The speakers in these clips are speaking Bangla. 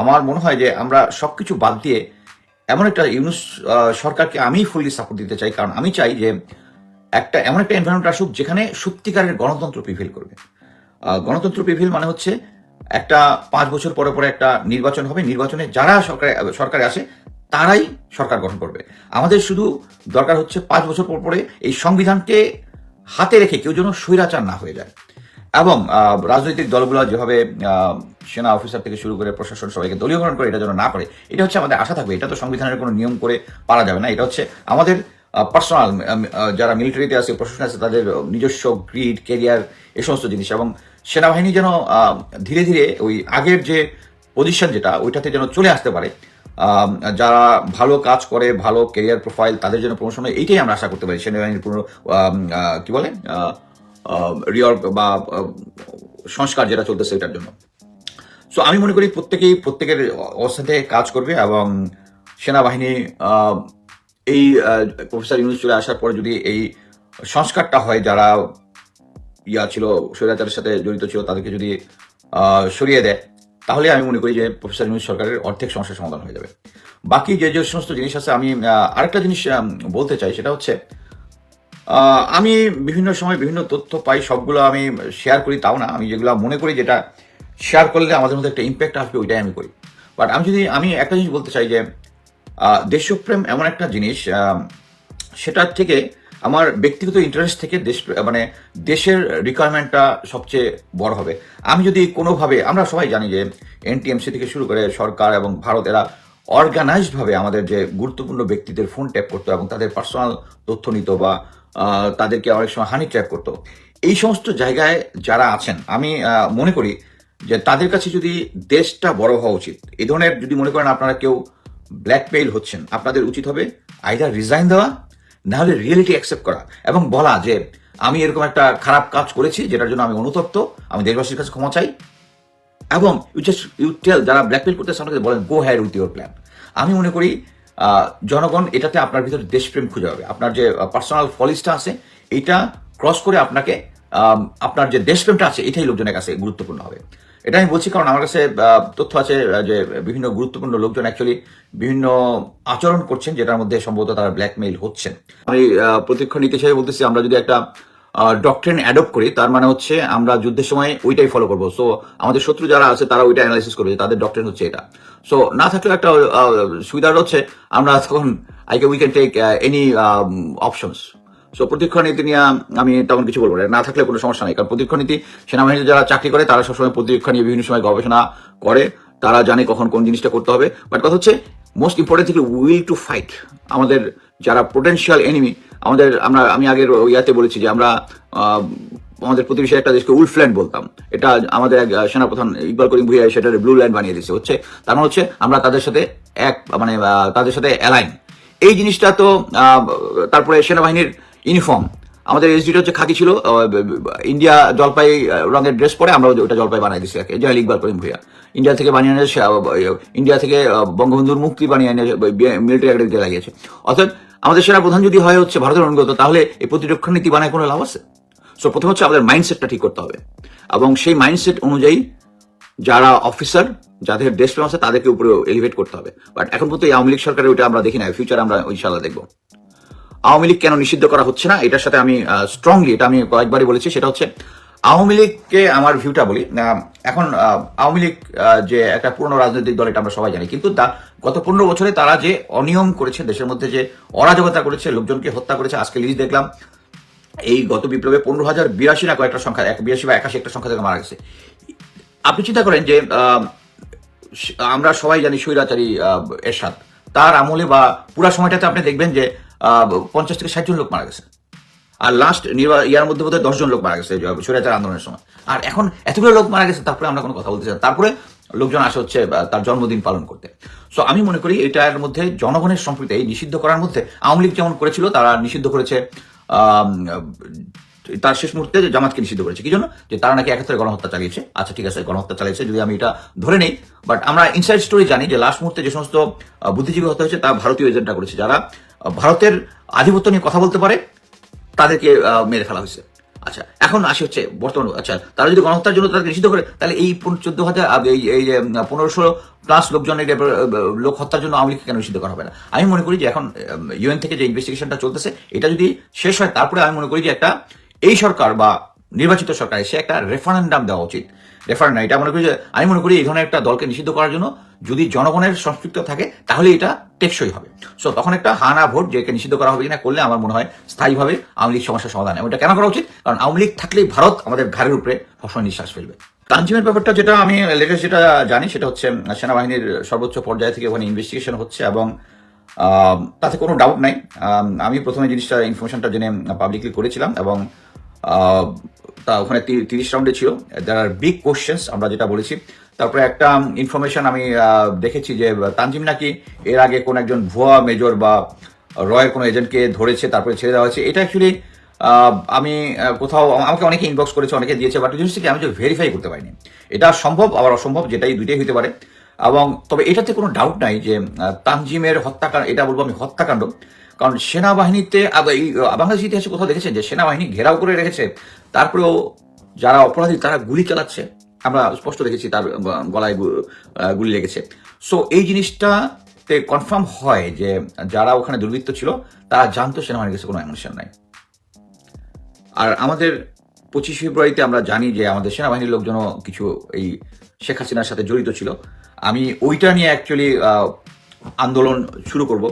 আমার মনে হয় যে আমরা সবকিছু বাদ দিয়ে এমন একটা ইউনুস সরকারকে আমি ফুললি সাপোর্ট দিতে চাই। কারণ আমি চাই যে একটা এমন একটা এনভায়রনমেন্ট আসুক যেখানে সত্যিকারের গণতন্ত্র প্রিভিল করবে। গণতন্ত্র প্রিভিল মানে হচ্ছে একটা পাঁচ বছর পরে পরে একটা নির্বাচন হবে। নির্বাচনে যারা সরকারে সরকারে আসে, তারাই সরকার গঠন করবে। আমাদের শুধু দরকার হচ্ছে পাঁচ বছর পর পরে এই সংবিধানকে হাতে রেখে কেউ যেন স্বৈরাচার না হয়ে যায়। এবং রাজনৈতিক দলগুলো যেভাবে সেনা অফিসার থেকে শুরু করে প্রশাসন সবাইকে দলীয়করণ করে এটা যেন না করে, এটা হচ্ছে আমাদের আশা থাকবে। এটা তো সংবিধানের কোনো নিয়ম করে পারা যাবে না। এটা হচ্ছে আমাদের পার্সোনাল যারা মিলিটারিতে আছে, প্রশাসন আছে, তাদের নিজস্ব গ্রিড কেরিয়ার এ সমস্ত জিনিস। এবং সেনাবাহিনী যেন ধীরে ধীরে ওই আগের যে পজিশন যেটা, ওইটাতে যেন চলে আসতে পারে। যারা ভালো কাজ করে, ভালো কেরিয়ার প্রোফাইল তাদের জন্য প্রমোশন হয়, এইটাই আমরা আশা করতে পারি। সেনাবাহিনীর পুরো কি বলে? রিয়র্গ বা সংস্কার যেটা চলতেছে এটার জন্য। সো আমি মনে করি প্রত্যেকেই, প্রত্যেকের অবস্থাতে কাজ করবে এবং সেনাবাহিনী এই প্রফেসর ইউনুস চলে আসার পরে যদি এই সংস্কারটা হয়, যারা ইয়া ছিল, স্বৈরাচারের সাথে জড়িত ছিল, তাদেরকে যদি সরিয়ে দেয়, তাহলে আমি মনে করি যে প্রফেসর ইউনুস সরকারের অর্ধেক সমস্যার সমাধান হয়ে যাবে। বাকি যে যে সমস্ত জিনিস আছে, আমি আরেকটা জিনিস বলতে চাই, সেটা হচ্ছে আমি বিভিন্ন সময় বিভিন্ন তথ্য পাই, সবগুলো আমি শেয়ার করি, তাও না। আমি যেগুলো মনে করি যেটা শেয়ার করলে আমাদের মধ্যে একটা ইম্প্যাক্ট আসবে, ওইটাই আমি করি। বাট আমি যদি, আমি একটা জিনিস বলতে চাই যে দেশপ্রেম এমন একটা জিনিস সেটার থেকে আমার ব্যক্তিগত ইন্টারেস্ট থেকে দেশ মানে দেশের রিকোয়ারমেন্টটা সবচেয়ে বড় হবে। আমি যদি কোনোভাবে, আমরা সবাই জানি যে এনটিএমসি থেকে শুরু করে সরকার এবং ভারত, এরা অর্গানাইজড ভাবে আমাদের যে গুরুত্বপূর্ণ ব্যক্তিদের ফোন ট্যাপ করতো এবং তাদের পার্সোনাল তথ্য নিত বা তাদেরকে অনেক সময় হানি ট্র্যাপ করতো। এই সমস্ত জায়গায় যারা আছেন, আমি মনে করি যে তাদের কাছে যদি দেশটা বড় হওয়া উচিত এই ধরনের যদি মনে করেন আপনারা কেউ ব্ল্যাকমেইল হচ্ছেন, আপনাদের উচিত হবে আইদার রিজাইন দেওয়া, না হলে রিয়েলিটি অ্যাকসেপ্ট করা এবং বলা যে আমি এরকম একটা খারাপ কাজ করেছি যেটার জন্য আমি অনুতপ্ত, আমি দেশবাসীর কাছে ক্ষমা চাই এবং ইউ জাস্ট ইউ টেল যারা ব্ল্যাকমেল করতে সামনে বলেন go had with your plan আমি মনে করি জনগণ এটাতে আপনার ভিতরে দেশপ্রেম খুঁজে পাবে। আপনার যে পার্সোনাল ফলিসটা আছে এটা ক্রস করে আপনাকে আপনার যে দেশপ্রেমটা আছে, এটাই লোকজনের কাছে গুরুত্বপূর্ণ হবে। এটা আমি বলছি কারণ আমার কাছে তথ্য আছে যে বিভিন্ন গুরুত্বপূর্ণ লোকজন অ্যাকচুয়ালি বিভিন্ন আচরণ করছেন, যেটার মধ্যে সম্ভবত তারা ব্ল্যাকমেইল হচ্ছেন। আমি প্রতিক্ষণ নিতে হিসেবে বলতেছি, আমরা যদি একটা ডক্ট্রেন অ্যাডপ্ট করি তার মানে হচ্ছে আমরা যুদ্ধের সময় ওইটাই ফলো করব। সো আমাদের শত্রু যারা আছে তারা ওইটা অ্যানালাইসিস করবে তাদের ডক্ট্রেন হচ্ছে এটা। সো না থাকলে একটা আহ, সুবিধাটা হচ্ছে আমরা তখন okay we can take any options so প্রতিক্ষণ নীতি নিয়ে আমি তেমন কিছু বলব না। না থাকলে কোনো সমস্যা নেই কারণ প্রতিক্ষণ নীতি সেনাবাহিনীতে যারা চাকরি করে তারা সবসময় প্রতিক্ষণ নিয়ে বিভিন্ন সময় গবেষণা করে তারা জানে কখন কোন জিনিসটা করতে হবে। বাট কথা হচ্ছে মোস্ট ইম্পর্টেন্ট থেকে উইল টু ফাইট আমাদের যারা পোটেন্সিয়াল এনিমি আমাদের, আমরা, আমি আগের ইয়াতে বলেছি যে আমরা আমাদের প্রতিবেশী একটা দেশকে উলফল্যান্ড বলতাম। এটা আমাদের এক সেনাপ্রধান ইকবাল করিম ভুইয়া সেটা ব্লু ল্যান্ড বানিয়ে দিচ্ছে হচ্ছে, তার মানে হচ্ছে আমরা তাদের সাথে এক মানে তাদের সাথে অ্যালাইন এই জিনিসটা তো তারপরে সেনাবাহিনীর ইউনিফর্ম আমাদের এসডিটা হচ্ছে খাকি ছিল ইন্ডিয়া জলপাই রঙের ড্রেস পরে আমরা ওটা জলপাই বানাই দিচ্ছি জয়াল ইকবাল করিম ভুইয়া ইন্ডিয়া থেকে বানিয়ে এনে ইন্ডিয়া থেকে বঙ্গবন্ধুর মুক্তি বানিয়ে এনে মিলিটারি একাডেমিতে লাগিয়েছে। অর্থাৎ আমাদের সেনা প্রধান যদি হয় হচ্ছে ভারতের অনুগত, তাহলে এই প্রতিরক্ষা নীতি বানায় কোনো লাভ আছে? সো প্রথম হচ্ছে আমাদের মাইন্ডসেটটা ঠিক করতে হবে। এবং সেই মাইন্ডসেট অনুযায়ী যারা অফিসার যাদের দেশপ্রেম আছে, তাদেরকে উপরে এলিভেট করতে হবে। বাট এখন পর্যন্ত এই আওয়ামী লীগ সরকারের ওইটা আমরা দেখি না ফিউচার আমরা ইনশাল্লাহ দেখব। আওয়ামী লীগ কেন নিষিদ্ধ করা হচ্ছে না? এটার সাথে আমি স্ট্রংলি এটা আমি কয়েকবারই বলেছি, সেটা হচ্ছে আওয়ামী লীগকে আমার ভিউটা বলি। এখন আওয়ামী লীগ যে একটা পুরনো রাজনৈতিক দল, এটা আমরা সবাই জানি। কিন্তু তা- গত পনেরো বছরে তারা যে অনিয়ম করেছে, দেশের মধ্যে যে অরাজকতা করেছে, লোকজনকে হত্যা করেছে, আজকে লিস্ট দেখলাম, এই গত বিপ্লবে পনেরো হাজার বিরাশি না কয়েকটা সংখ্যা, এক বিরাশি বা একাশি একটা সংখ্যা থেকে মারা গেছে। আপনি চিন্তা করেন যে আমরা সবাই জানি স্বৈরাচারী এরশাদ। তার আমলে বা পুরা সময়টাতে আপনি দেখবেন যে পঞ্চাশ থেকে ষাট জন লোক মারা গেছে। আর লাস্ট ইয়ার মধ্যে বোধহয় দশজন লোক মারা গেছে স্বৈরাচার আন্দোলনের সময়। আর এখন এতগুলো লোক মারা গেছে, তারপরে আমরা কোনো কথা বলতে চাই তারপরে লোকজন আসে হচ্ছে তার জন্মদিন পালন করতে। সো আমি মনে করি এটার মধ্যে জনগণের সম্প্রীতি এই নিষিদ্ধ করার মধ্যে আওয়ামী লীগ যেমন করেছিল, তারা নিষিদ্ধ করেছে তার শেষ মুহূর্তে জামাতকে নিষিদ্ধ করেছে। কি জন্য? যে তারা নাকি একাত্তরে গণহত্যা চালিয়েছে। আচ্ছা ঠিক আছে, গণহত্যা চালিয়েছে, যদি আমি এটা ধরে নেই। বাট আমরা ইনসাইড স্টোরি জানি যে লাস্ট মুহূর্তে যে সমস্ত বুদ্ধিজীবী হত্যা হয়েছে, তা ভারতীয় এজেন্টরা করেছে। যারা ভারতের আধিপত্য নিয়ে কথা বলতে পারে, তাদেরকে মেরে ফেলা হয়েছে। আচ্ছা এখন আসি হচ্ছে বর্তমান আচ্ছা তারা যদি গণহত্যার জন্য তাদেরকে নিষিদ্ধ করে, তাহলে এই চোদ্দ হাজার এই এই পনেরোশো প্লাস লোকজনের লোক হত্যার জন্য আওয়ামী কেন নিষিদ্ধ করা হবে না? আমি মনে করি যে এখন ইউএন থেকে যে ইনভেস্টিগেশনটা চলতেছে, এটা যদি শেষ হয়, তারপরে আমি মনে করি যে একটা, এই সরকার বা নির্বাচিত সরকার এসে একটা রেফারেন্ডাম দেওয়া উচিত। রেফারেন্ডাম এটা মনে করি যে, আমি মনে করি এই ধরনের একটা দলকে নিষিদ্ধ করার জন্য যদি জনগণের সম্পৃক্ত থাকে, তাহলে এটা টেকসই হবে। সো তখন একটা হানা ভোট যেকে নিষিদ্ধ করা হবে কিনা করলে আমার মনে হয় স্থায়ীভাবে আওয়ামী লীগ সমস্যার সমাধান। এবং এটা কেন করা উচিত? কারণ আওয়ামী লীগ থাকলেই ভারত আমাদের ঘাড়ের উপরে হর্ষণ নিঃশ্বাস ফেলবে। তানজিমের ব্যাপারটা যেটা আমি লেটেস্ট যেটা জানি, সেটা হচ্ছে সেনাবাহিনীর সর্বোচ্চ পর্যায়ে থেকে ওখানে ইনভেস্টিগেশন হচ্ছে এবং তাতে কোনো ডাউট নাই। আমি প্রথমে জিনিসটা ইনফরমেশনটা জেনে পাবলিকলি করেছিলাম এবং তা ওখানে তিরিশ রাউন্ডে ছিল। দ্যার আর বিগ কোশ্চেন্স আমরা যেটা বলেছি। তারপরে একটা ইনফরমেশন আমি দেখেছি যে, তানজিম নাকি এর আগে কোন একজন ভুয়া মেজর বা রয়ের কোনো এজেন্টকে ধরেছে, তারপরে ছেড়ে দেওয়া হয়েছে। এটা অ্যাকচুয়ালি আমি কোথাও আমাকে অনেকে ইনবক্স করেছে, অনেকে দিয়েছে বাট জিনিসটাকে আমি যে ভেরিফাই করতে পারিনি। এটা সম্ভব, আবার অসম্ভব, যেটাই, দুইটাই হতে পারে। এবং তবে এটাতে কোনো ডাউট নাই যে তানজিমের হত্যাকাণ্ড, এটা বলব আমি হত্যাকাণ্ড। কারণ সেনাবাহিনীতে এই বাংলাদেশ ইতিহাসে কোথাও দেখেছেন যে সেনাবাহিনী ঘেরাও করে রেখেছে, তারপরেও যারা অপরাধী তারা গুলি চালাচ্ছে। আমরা স্পষ্ট দেখেছি তার গলায় গুলি লেগেছে। সো এই জিনিসটাতে কনফার্ম হয় যে, যারা ওখানে দুর্বৃত্ত ছিল, তারা জানতো সেনাবাহিনীর কাছে কোনো অ্যামিনেশন নাই। আর আমাদের পঁচিশ ফেব্রুয়ারিতে আমরা জানি যে আমাদের সেনাবাহিনীর লোকজনও কিছু এই শেখ হাসিনার সাথে জড়িত ছিল। আমি ওইটা নিয়ে অ্যাকচুয়ালি আন্দোলন শুরু করব।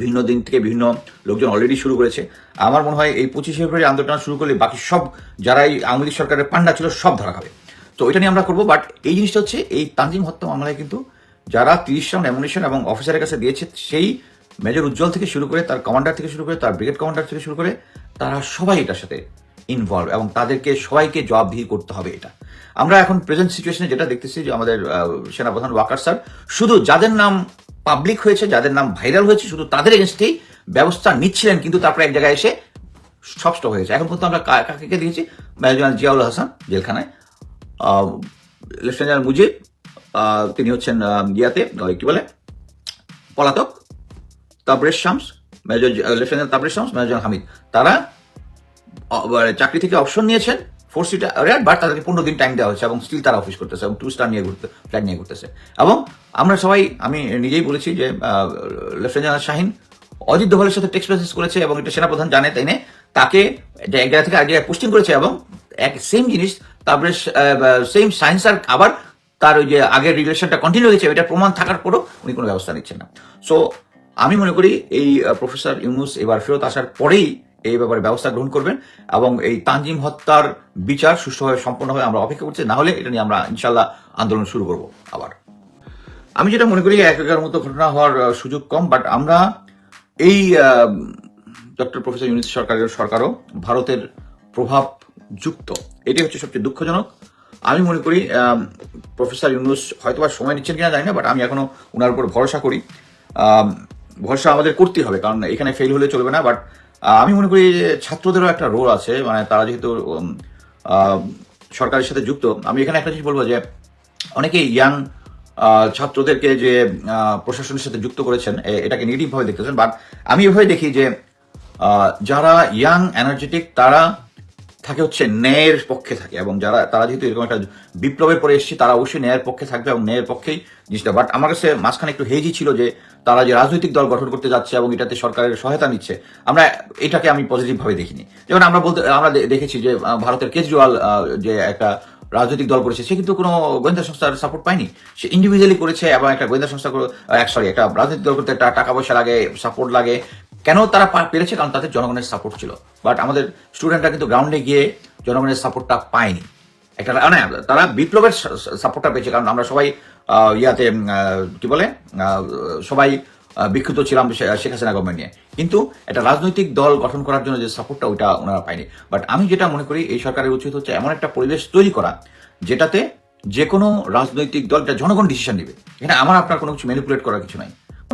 বিভিন্ন দিন থেকে বিভিন্ন লোকজন অলরেডি শুরু করেছে। আমার মনে হয় এই পঁচিশে ফেব্রুয়ারি আন্দোলন শুরু করলে বাকি সব যারাই আওয়ামী লীগ সরকারের পান্ডা ছিল সব ধরা খাবে। তো ওইটা নিয়ে আমরা করব বাট এই জিনিসটা হচ্ছে এই তানজিম হত্যা মামলায় কিন্তু যারা তিরিশ রাউন্ড অ্যামুনিশন এবং অফিসারের কাছে দিয়েছে, সেই মেজর উজ্জ্বল থেকে শুরু করে, তার কমান্ডার থেকে শুরু করে, তার ব্রিগেড কমান্ডার থেকে শুরু করে, তারা সবাই এটার সাথে ইনভলভ এবং তাদেরকে সবাইকে জবাবদিহি করতে হবে এটা। আমরা এখন প্রেজেন্ট সিচুয়েশনে যেটা দেখতেছি যে আমাদের সেনাপ্রধান ওয়াকার স্যার, শুধু যাদের নাম পাবলিক হয়েছে, যাদের নাম ভাইরাল হয়েছে, শুধু তাদের এগেনস্টেই ব্যবস্থা নিচ্ছিলেন, কিন্তু তারপরে এক জায়গায় এসে সব হয়েছে এখন পর্যন্ত আমরা কাকে দিয়েছি মেজর জেনারেল জিয়াউল হাসান, জেলখানায়। লেফটেন্যান্ট জেনারেল মুজিব তিনি হচ্ছেন ইয়াতে কি বলে? পলাতক। Tabresh Shams, major lieutenant Tabresh Shams, major general Hamid. তারা চাকরি থেকে অপশন নিয়েছেন ফোর সিটার বাট তাদেরকে পনেরো দিন টাইম দেওয়া হয়েছে এবং স্টিল তারা অফিস করতেছে এবং টু স্টার নিয়ে ঘুরতে ফ্ল্যাট নিয়ে ঘুরতেছে। এবং আমরা সবাই, আমি নিজেই বলেছি যে লেফটেন্যান্ট জেনারেল শাহিন অজিত দোভালের সাথে টেক্সট মেসেজ করেছে এবং এটা সেনাপ্রধান জানে তাই তাকে এক জায়গা থেকে আরেক জায়গায় পোস্টিং করেছে এবং এক সেম জিনিস, তারপরে সেম সায়েন্স আর আবার তার ওই যে আগের রিলেশনটা কন্টিনিউ হয়েছে, এটা প্রমাণ থাকার পরও উনি কোনো ব্যবস্থা নিচ্ছেন না। সো আমি মনে করি এই প্রফেসর ইউনুস এবার ফেরত আসার পরেই এই ব্যাপারে ব্যবস্থা গ্রহণ করবেন এবং এই তানজিম হত্যার বিচার সুষ্ঠুভাবে সম্পন্ন হবে আমরা অপেক্ষা করছি। না হলে এটা নিয়ে আমরা ইনশাল্লাহ আন্দোলন শুরু করব আবার। আমি যেটা মনে করি এক একের মতো ঘটনা হওয়ার সুযোগ কম বাট আমরা এই ডক্টর প্রফেসর ইউনিস সরকারের, সরকারও ভারতের প্রভাব যুক্ত। এটাই হচ্ছে সবচেয়ে দুঃখজনক। আমি মনে করি প্রফেসর ইউনুস হয়তো বা সময় নিচ্ছেন কিনা জানি না বাট আমি এখনও ওনার উপর ভরসা করি। ভরসা আমাদের করতেই হবে, কারণ এখানে ফেল হলে চলবে না বাট আমি মনে করি যে ছাত্রদেরও একটা রোল আছে মানে তারা যেহেতু সরকারের সাথে যুক্ত, আমি এখানে একটা জিনিস বলব যে অনেকে ইয়াং ছাত্রদেরকে যে প্রশাসনের সাথে যুক্ত করেছেন এটাকে নেগেটিভ ভাবে দেখতেছেন বাট আমি এভাবে দেখি যে যারা ইয়াং এনার্জেটিক তারা থাকে হচ্ছে ন্যায়ের পক্ষে থাকে, এবং যারা, তারা যেহেতু এরকম একটা বিপ্লবের পরে এসেছে, তারা অবশ্যই ন্যায়ের পক্ষে থাকবে এবং ন্যায়ের পক্ষেই জিনিসটা বাট আমার কাছে মাঝখানে একটু হেজি ছিল যে তারা যে রাজনৈতিক দল গঠন করতে যাচ্ছে এবং এটাতে সরকারের সহায়তা নিচ্ছে, আমরা এটাকে আমি পজিটিভ ভাবে দেখিনি। যেমন আমরা বলতে, আমরা দেখেছি যে ভারতের কেজরিওয়াল যে একটা রাজনৈতিক দল করেছে, সে কিন্তু কোনো গোয়েন্দা সংস্থার সাপোর্ট পায়নি। সে ইন্ডিভিজুয়ালি করেছে এবং একটা গোয়েন্দা সংস্থা এক সরি একটা রাজনৈতিক দল করতে একটা টাকা পয়সা লাগে সাপোর্ট লাগে। কেন তারা পেরেছে? কারণ তাদের জনগণের সাপোর্ট ছিল। বাট আমাদের স্টুডেন্টরা কিন্তু গ্রাউন্ডে গিয়ে জনগণের সাপোর্টটা পায়নি। একটা মানে তারা বিপ্লবের সাপোর্টটা পেয়েছে। কারণ আমরা সবাই ইয়াতে কি বলে? সবাই বিক্ষুব্ধ ছিলাম শেখ হাসিনা গভর্নমেন্ট নিয়ে। কিন্তু একটা রাজনৈতিক দল গঠন করার জন্য যে সাপোর্টটা ওইটা ওনারা পায়নি। বাট আমি যেটা মনে করি, এই সরকারের উচিত হচ্ছে এমন একটা পরিবেশ তৈরি করা, যেটাতে যে কোনো রাজনৈতিক দল এটা জনগণ ডিসিশন নেবে। এখানে আমার আপনার কোনো কিছু ম্যানিপুলেট করার কিছু নাই।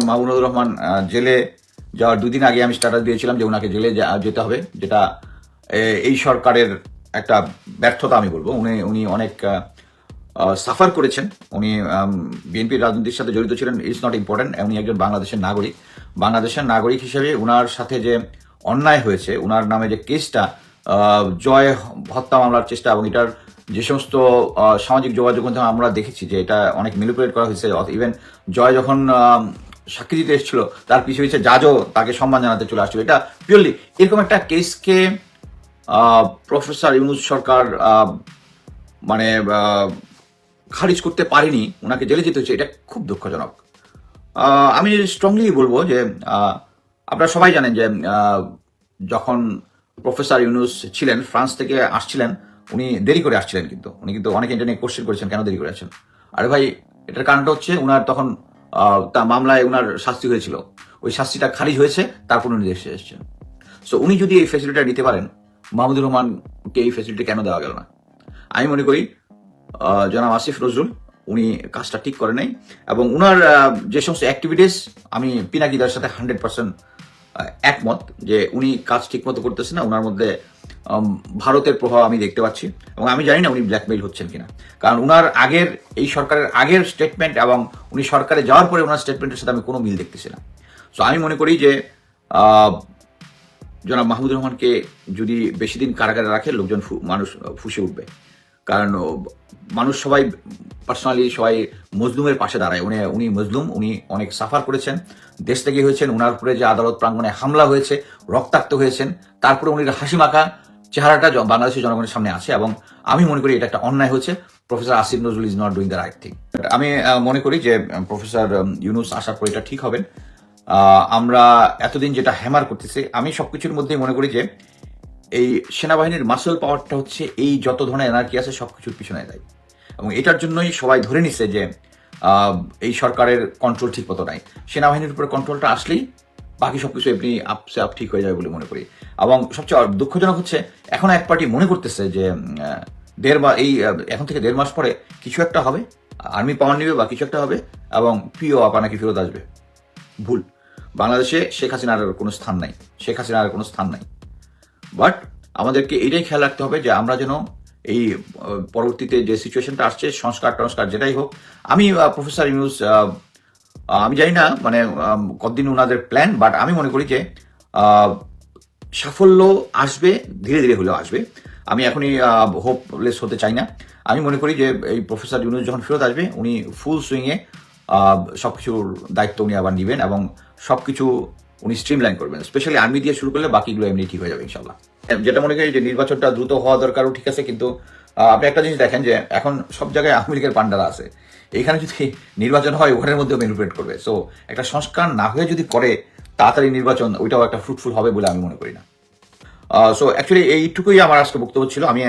মাহমুদুর রহমান জেলে যাওয়ার দুদিন আগে আমি স্ট্যাটাস দিয়েছিলাম যে ওনাকে জেলে যেতে হবে, যেটা এই সরকারের একটা ব্যর্থতা আমি বলব। উনি উনি অনেক সাফার করেছেন। উনি বিএনপির রাজনীতির সাথে জড়িত ছিলেন ইটস নট ইম্পর্টেন্ট উনি একজন বাংলাদেশের নাগরিক। বাংলাদেশের নাগরিক হিসেবে উনার সাথে যে অন্যায় হয়েছে, উনার নামে যে কেসটা জয় হত্যা মামলার চেষ্টা এবং এটার যে সমস্ত সামাজিক যোগাযোগ মাধ্যমে আমরা দেখেছি যে এটা অনেক ম্যানিপুলেট করা হয়েছে ইভেন জয় যখন সাক্ষী দিতে এসেছিল, তার পিছিয়ে পিছিয়ে জাজও তাকে সম্মান জানাতে চলে আসছিল। এটা পিওরলি এরকম একটা কেসকে প্রফেসর ইউনুস সরকার মানে খারিজ করতে পারেনি, ওনাকে জেলে যেতে হচ্ছে এটা খুব দুঃখজনক। আমি স্ট্রংলি বলব যে আপনারা সবাই জানেন যে যখন প্রফেসর ইউনুস ছিলেন, ফ্রান্স থেকে আসছিলেন, উনি দেরি করে আসছিলেন কিন্তু। উনি কিন্তু অনেক এটা নিয়ে কোশ্চেন করেছেন, কেন দেরি করে আসছেন? আরে ভাই, এটার কারণটা হচ্ছে উনার তখন তা মামলায় উনার শাস্তি হয়েছিল। ওই শাস্তিটা খারিজ হয়েছে, তারপর উনি দেশে এসেছেন। সো উনি যদি এই ফেসিলিটিটা নিতে পারেন, মাহমুদুর রহমানকে এই ফেসিলিটি কেন দেওয়া গেল না? আমি মনে করি জনাব আসিফ নজরুল, উনি কাজটা ঠিক করে নাই এবং উনার যে সমস্ত অ্যাক্টিভিটিস আমি পিনাকিদার সাথে হান্ড্রেড পার্সেন্ট একমত যে উনি কাজ ঠিক মতো করতেছেন না। ওনার মধ্যে ভারতের প্রভাব আমি দেখতে পাচ্ছি এবং আমি জানি না উনি ব্ল্যাকমেইল হচ্ছেন কিনা। কারণ উনার আগের, এই সরকারের আগের স্টেটমেন্ট এবং উনি সরকারে যাওয়ার পরে ওনার স্টেটমেন্টের সাথে আমি কোনো মিল দেখতেছি না। সো আমি মনে করি যে জনাব মাহমুদুর রহমানকে যদি বেশি দিন কারাগারে রাখে, লোকজন মানুষ ফুসে উঠবে। কারণ মানুষ সবাই পার্সোনালি সবাই মজলুমের পাশে দাঁড়ায়। উনি উনি মজলুম, উনি অনেক সাফার করেছেন। দেশ থেকে হয়েছেন ওনার উপরে যে আদালত প্রাঙ্গণে হামলা হয়েছে, রক্তাক্ত হয়েছেন, তারপরে উনি হাসি মাখা চেহারাটা বাংলাদেশের জনগণের সামনে আছে এবং আমি মনে করি এটা একটা অন্যায় হয়েছে professor Asif Nazrul is not doing the right thing আমি মনে করি যে প্রফেসর ইউনুস আসার পর এটা ঠিক হবেন। আমরা এতদিন যেটা হ্যামার করতেছি, আমি সবকিছুর মধ্যেই মনে করি যে এই সেনাবাহিনীর মাসল পাওয়ারটা হচ্ছে এই যত ধরনের এনার্জি আছে সব কিছুর পিছনে দেয়। এবং এটার জন্যই সবাই ধরে নিছে যে এই সরকারের কন্ট্রোল ঠিক মতো নাই। সেনাবাহিনীর উপরে কন্ট্রোলটা আসলেই বাকি সব কিছু এমনি আপসে আপ ঠিক হয়ে যাবে বলে মনে করি। এবং সবচেয়ে দুঃখজনক হচ্ছে, এখন এক পার্টি মনে করতেছে যে দেড় মাস এই এখন থেকে দেড় মাস পরে কিছু একটা হবে আর্মি পাওয়ার নিবে বা কিছু একটা হবে, এবং প্রিয় আপা নাকি ফেরত আসবে। ভুল। বাংলাদেশে শেখ হাসিনার কোনো স্থান নাই। শেখ হাসিনার কোনো স্থান নাই। বাট আমাদেরকে এটাই খেয়াল রাখতে হবে যে আমরা যেন এই পরবর্তীতে যে সিচুয়েশনটা আসছে, সংস্কার, টংস্কার যেটাই হোক, আমি প্রফেসর ইউনুস আমি জানি না মানে কতদিন ওনাদের প্ল্যান বাট আমি মনে করি যে সাফল্য আসবে, ধীরে ধীরে হলেও আসবে। আমি এখনই হোপলেস হতে চাই না। আমি মনে করি যে এই প্রফেসর ইউনুস যখন ফেরত আসবে, উনি ফুল সুইংয়ে সব কিছুর দায়িত্ব উনি আবার নেবেন এবং সব কিছু উনি স্ট্রিমলাইন করবেন স্পেশালি আর্মি দিয়ে শুরু করলে বাকিগুলো এমনি ঠিক হয়ে যাবে ইনশাল্লাহ যেটা মনে করি যে নির্বাচনটা দ্রুত হওয়া দরকারও ঠিক আছে, কিন্তু আপনি একটা জিনিস দেখেন যে এখন সব জায়গায় আওয়ামী লীগের পান্ডারা আছে। এখানে যদি নির্বাচন হয়, ওখানের মধ্যেও ম্যানিপুলেট করবে। সো একটা সংস্কার না হয়ে যদি করে, তাড়াতাড়ি নির্বাচন, ওইটাও একটা ফ্রুটফুল হবে বলে আমি মনে করি না। সো অ্যাকচুয়ালি এইটুকুই আমার আজকে বক্তব্য ছিল। আমি